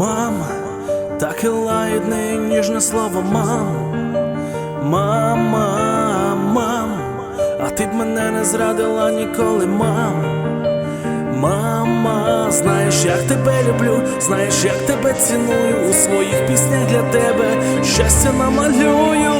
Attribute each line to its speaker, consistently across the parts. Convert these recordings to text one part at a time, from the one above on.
Speaker 1: Мама, так і лагідне, ніжне слово, мам, мама, мам, а ти б мене не зрадила ніколи, мам. Мама, знаєш, як тебе люблю, знаєш, як тебе ціную у своїх піснях для тебе щастя намалюю.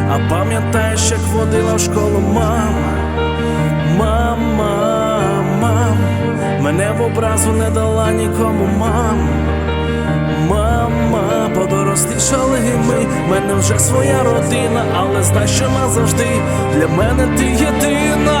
Speaker 1: а пам'ятаєш, як водила в школу мама? Мама, мам, мене в образу не дала нікому мам. Мама, подорослішали ми, мене вже своя родина, але знай, що назавжди для мене ти єдина.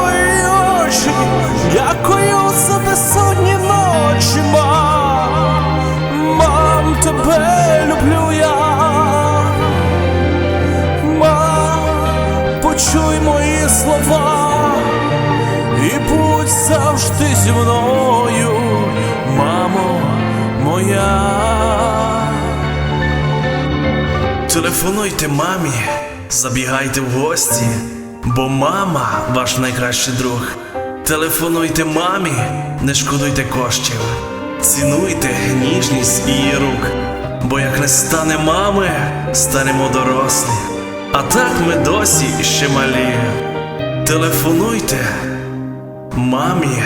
Speaker 1: дякую за безсонні ночі, мам. Мам, тебе люблю я. Мам, почуй мої слова і будь завжди зі мною, мамо моя. Телефонуйте мамі, забігайте в гості, бо мама ваш найкращий друг. Телефонуйте мамі, не шкодуйте коштів, цінуйте ніжність її рук, бо як не стане мами, станемо дорослі, а так ми досі ще малі. Телефонуйте мамі.